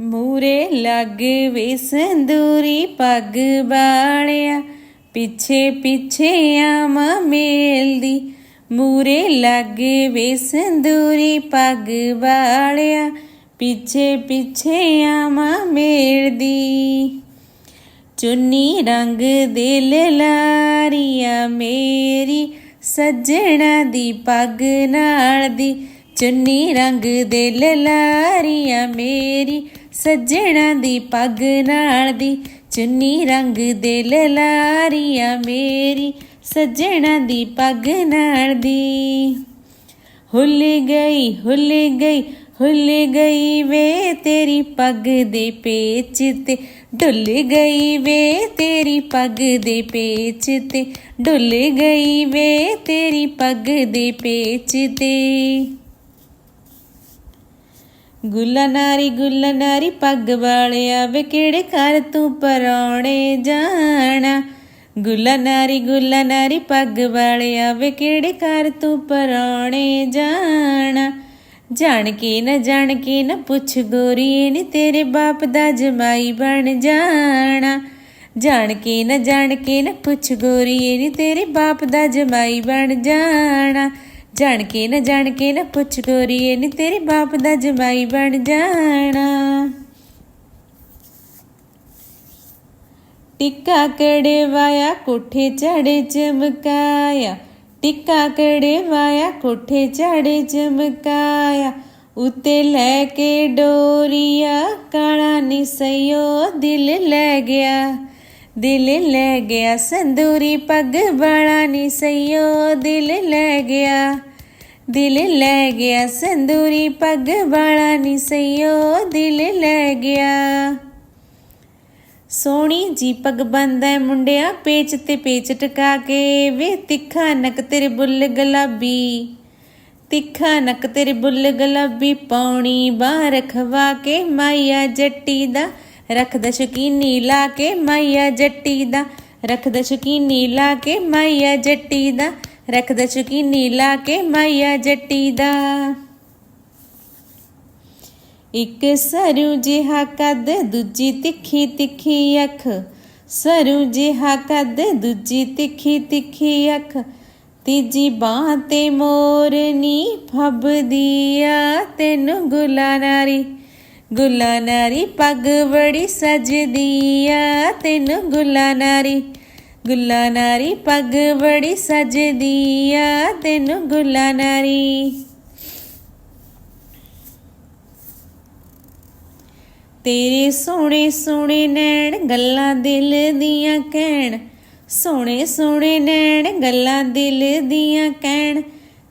ਮੂਰੇ ਲੱਗ ਵੇ ਸੰਦੂਰੀ ਪੱਗ ਬਾਲਿਆ। ਪਿੱਛੇ ਪਿੱਛੇ ਆਮਾ ਮੇਲਦੀ। ਮੂਰੇ ਲੱਗ ਵੇ ਸੰਦੂਰੀ ਪੱਗ ਬਾਲਿਆ। ਪਿੱਛੇ ਪਿੱਛੇ ਆਮਾ ਮੇਲਦੀ। ਚੁੰਨੀ ਰੰਗ ਦੇ ਲਾਰੀਆ ਮੇਰੀ। ਸੱਜਣਾ ਦੀ ਪੱਗ ਨਾਲ ਦੀ ਚੁੰਨੀ ਰੰਗ ਦੇ ਲਾਰੀਆ ਮੇਰੀ। ਸੱਜਣਾ ਦੀ ਪੱਗ ਨਾਲ ਦੀ ਚੁੰਨੀ ਰੰਗ ਦੇ ਲਾਰੀਆ ਮੇਰੀ, ਸੱਜਣਾ ਦੀ ਪੱਗ ਨਾਲ ਦੀ। ਹੁੱਲ ਗਈ ਹੁੱਲ ਗਈ ਹੁੱਲ ਗਈ ਵੇ ਤੇਰੀ ਪੱਗ ਦੇ ਪੇਚ ਤੇ। ਡੁੱਲ ਗਈ ਵੇ ਤੇਰੀ ਪੱਗ ਦੇ ਪੇਚ ਤੇ। ਡੁੱਲ ਗਈ ਵੇ ਤੇਰੀ ਪੱਗ ਦੇ ਪੇਚ ਤੇ। ਗੁੱਲਾ ਨਾਰੀ ਗੁੱਲਾ ਨਾਰੀ, ਪੱਗ ਵਾਲਿਆ ਵੇ ਕਿਹੜੇ ਘਰ ਤੂੰ ਪਰੌਣੇ ਜਾਣਾ? ਗੁੱਲਾ ਨਾਰੀ ਗੁੱਲਾ ਨਾਰੀ, ਪੱਗ ਵਾਲਿਆ ਵੇ ਕਿਹੜੇ ਘਰ ਤੂੰ ਪਰੌਣੇ ਜਾਣਾ? ਜਾਣ ਕੇ ਨਾ, ਜਾਣ ਕੇ ਨਾ ਪੁੱਛ ਗੋਰੀਏ ਨੇ ਤੇਰੇ ਬਾਪ ਦਾ ਜਮਾਈ ਬਣ ਜਾਣਾ। ਜਾਣ ਕੇ ਨਾ, ਜਾਣ ਕੇ ਨਾ ਪੁੱਛ ਗੋਰੀਏ ਨੇ ਤੇਰੇ ਬਾਪ ਦਾ ਜਮਾਈ ਬਣ ਜਾਣਾ। ਜਾਣ ਕੇ ਨਾ, ਜਾਣ ਕੇ ਨਾ ਪੁੱਛ ਗੋਰੀਏ ਨੀ ਤੇਰੇ ਬਾਪ ਦਾ ਜਮਾਈ ਬਣ ਜਾਣਾ। ਟਿੱਕਾ ਕੜਵਾਇਆ, ਕੋਠੇ ਚੜੇ ਚਮਕਾਇਆ। ਟਿੱਕਾ ਕੜਵਾਇਆ, ਕੋਠੇ ਚੜੇ ਚਮਕਾਇਆ। ਉਤੇ ਲੈ ਕੇ ਡੋਰੀਆ, ਕਾਲਾ ਨਿਸਈਓ ਦਿਲ ਲੈ ਗਿਆ। ਦਿਲ ਲੈ ਗਿਆ ਸੰਦੂਰੀ ਪੱਗ ਵਾਲਾ ਨਿਸਈਓ ਦਿਲ ਲੈ ਗਿਆ। ਦਿਲ ਲੈ ਗਿਆ ਸੰਦੂਰੀ ਪੱਗ ਵਾਲਾ ਨਿਸਈਓ ਦਿਲ ਲੈ ਗਿਆ। ਸੋਹਣੀ ਜੀ ਪੱਗ ਬੰਦਾ ਮੁੰਡਿਆ ਪੇਚ ਤੇ ਪੇਚ ਟਕਾ ਕੇ। ਵੇ ਤਿੱਖਾ ਨਕ ਤੇਰੇ ਬੁੱਲ ਗੁਲਾਬੀ। ਤਿੱਖਾ ਨਕ ਤੇਰੇ ਬੁੱਲ ਗੁਲਾਬੀ ਪਾਉਣੀ ਬਾਹਰ ਖਵਾ ਕੇ ਮਾਇਆ ਜੱਟੀ ਦਾ ਰੱਖਦਾ ਸ਼ਕੀਨੀ ਲਾ ਕੇ ਮਾਇਆ ਜੱਟੀ ਦਾ। ਰੱਖਦਾ ਸ਼ਕੀਨੀ ਲਾ ਕੇ ਮਾਇਆ ਜੱਟੀ ਦਾ। ਰੱਖਦਾ ਸ਼ਕੀਨੀ ਲਾ ਕੇ ਮਾਇਆ ਜੱਟੀ ਦਾ। ਇੱਕ ਸਰੂ ਜਿਹਾ ਕੱਦ, ਦੂਜੀ ਤਿੱਖੀ ਤਿੱਖੀ ਅੱਖ। ਸਰੂ ਜਿਹਾ ਕੱਦ, ਦੂਜੀ ਤਿੱਖੀ ਤਿੱਖੀ ਅੱਖ। ਤੀਜੀ ਬਾਹ ਤੇ ਮੋਰਨੀ ਫੱਬਦੀ ਆ ਤੈਨੂੰ ਗੁਲਾਨਾਰੀ। ਗੁਲਾ ਨਾਰੀ ਪੱਗ ਬੜੀ ਸਜਦੀ ਆ ਤੈਨੂੰ ਗੁਲਾ ਨਾਰੀ ਗੁਲਾ ਨਾਰੀ ਪੱਗ ਬੜੀ ਸਜਦੀ ਆ ਤੈਨੂੰ ਗੁਲਾ ਨਾਰੀ ਤੇਰੇ ਸੋਹਣੇ ਸੋਹਣੇ ਨੈਣ ਗੱਲਾਂ ਦਿਲ ਦੀਆਂ ਕਹਿਣ। ਸੋਹਣੇ ਸੋਹਣੇ ਨੈਣ ਗੱਲਾਂ ਦਿਲ ਦੀਆਂ ਕਹਿਣ।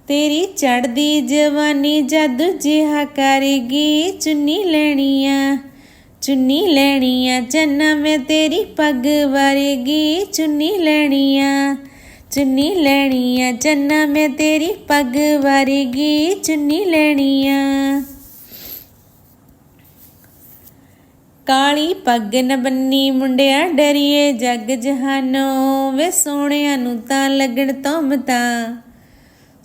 ਤੇਰੀ ਚੜਦੀ ਜਵਾਨੀ ਜਦ ਜਿਹਾ ਕਰੇਗੀ, ਚੁੰਨੀ ਲੈਣੀਆਂ ਚੁੰਨੀ ਲੈਣੀਆਂ ਚੰਨਾ ਮੈਂ ਤੇਰੀ ਪੱਗ ਵਰਗੀ, ਚੁੰਨੀ ਲੈਣੀਆਂ ਚੁੰਨੀ ਲੈਣੀਆਂ ਚੰਨਾ ਮੈਂ ਤੇਰੀ ਪੱਗ ਵਰਗੀ, ਚੁੰਨੀ ਲੈਣੀਆਂ। ਕਾਲੀ ਪੱਗ ਨ ਬੰਨੀ ਮੁੰਡਿਆ ਡਰੀਏ ਜੱਗ ਜਹਾਨੋਂ, ਵੇ ਸੋਹਣਿਆਂ ਨੂੰ ਤਾਂ ਲੱਗਣ ਤੋਂ। ਤੋਮਤਾ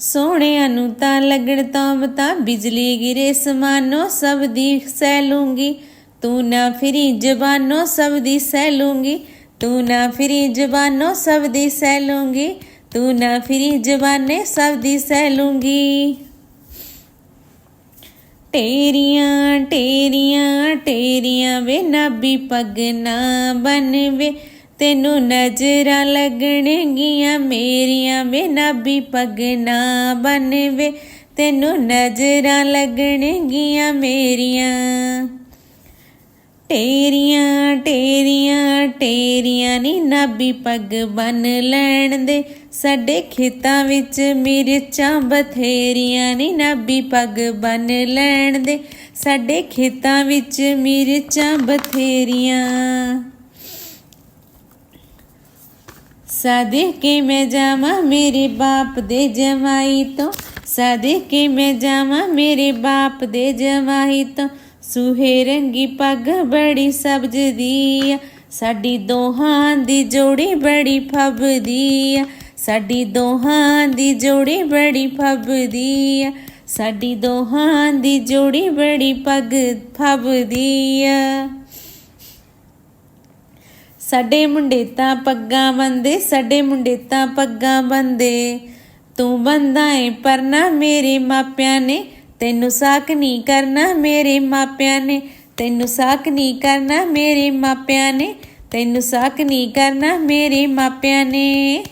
ਸੋਹਣਿਆਂ ਨੂੰ ਤਾਂ ਲੱਗਣ ਤੋਮਤਾ ਬਿਜਲੀ ਗਿਰੇ ਸਮਾਨੋ ਸਭ ਦੀ ਸਹਿ ਲੂੰਗੀ। ਤੂੰ ਨਾ ਫਿਰੀ ਜ਼ਬਾਨੋਂ ਸਭ ਦੀ ਸਹਿ ਲੂੰਗੀ। ਤੂੰ ਨਾ ਫਰੀ ਜਬਾਨੋ ਸਭ ਦੀ ਸਹਿ ਲੂੰਗੀ। ਤੂੰ ਨਾ ਫਿਰੀ ਜ਼ਬਾਨੇ ਸਭ ਦੀ ਸਹਿ ਲੂੰਗੀ। ਟੇਰੀਆਂ ਟੇਰੀਆਂ ਟੇਰੀਆਂ ਵੇ ਨਾਬੀ ਪੱਗ ਨਾ ਬਨਵੇ ਤੈਨੂੰ ਨਜ਼ਰਾਂ ਲੱਗਣਗੀਆਂ ਮੇਰੀਆਂ ਵੇ ਨਾਭੀ ਪੱਗ ਨਾ ਬਨਵੇ ਤੈਨੂੰ ਨਜ਼ਰਾਂ ਲੱਗਣਗੀਆਂ ਮੇਰੀਆਂ। ਟੇਰੀਆਂ ਟੇਰੀਆਂ ਟੇਰੀਆਂ ਨੀ ਨਾਭੀ ਪੱਗ ਬਨ ਲੈਣ ਦੇ। ਸਾਡੇ ਖੇਤਾਂ ਵਿੱਚ ਮਿਰਚਾਂ ਬਥੇਰੀਆਂ ਨੀ ਨਾਭੀ ਪੱਗ ਬਨ ਲੈਣ ਦੇ। ਸਾਡੇ ਖੇਤਾਂ ਵਿੱਚ ਮਿਰਚਾਂ ਬਥੇਰੀਆਂ। ਸਾਦੇ ਕੇ ਮੈਂ ਜਾਵਾਂ ਮੇਰੇ ਬਾਪ ਦੇ ਜਵਾਈ ਤੋਂ। ਸਾਦੇ ਕੇ ਮੈਂ ਜਾਵਾਂ ਮੇਰੇ ਬਾਪ ਦੇ ਜਵਾਈ ਤੋਂ। ਸੁਹੇ ਰੰਗੀ ਪੱਗ ਬੜੀ ਸਬਜ਼ ਦੀ ਆ। ਸਾਡੀ ਦੋਹਾਂ ਦੀ ਜੋੜੀ ਬੜੀ ਫੱਬਦੀ ਆ। ਸਾਡੀ ਦੋਹਾਂ ਦੀ ਜੋੜੀ ਬੜੀ ਫੱਬਦੀ ਆ। ਸਾਡੀ ਦੋਹਾਂ ਦੀ ਜੋੜੀ ਬੜੀ ਪੱਗ ਫੱਬਦੀ ਆ। ਸਾਡੇ ਮੁੰਡੇ ਤਾਂ ਪੱਗਾਂ ਬੰਦੇ ਸਾਡੇ ਮੁੰਡੇ ਤਾਂ ਪੱਗਾਂ ਬੰਦੇ ਤੂੰ ਬੰਦਾ ਏ, ਪਰ ਨਾ ਮੇਰੇ ਮਾਪਿਆਂ ਨੇ ਤੈਨੂੰ ਸਾਕ ਨਹੀਂ ਕਰਨਾ ਮੇਰੇ ਮਾਪਿਆਂ ਨੇ। ਤੈਨੂੰ ਸਾਕ ਨਹੀਂ ਕਰਨਾ ਮੇਰੇ ਮਾਪਿਆਂ ਨੇ, ਤੈਨੂੰ ਸਾਕ ਨਹੀਂ ਕਰਨਾ ਮੇਰੇ ਮਾਪਿਆਂ ਨੇ।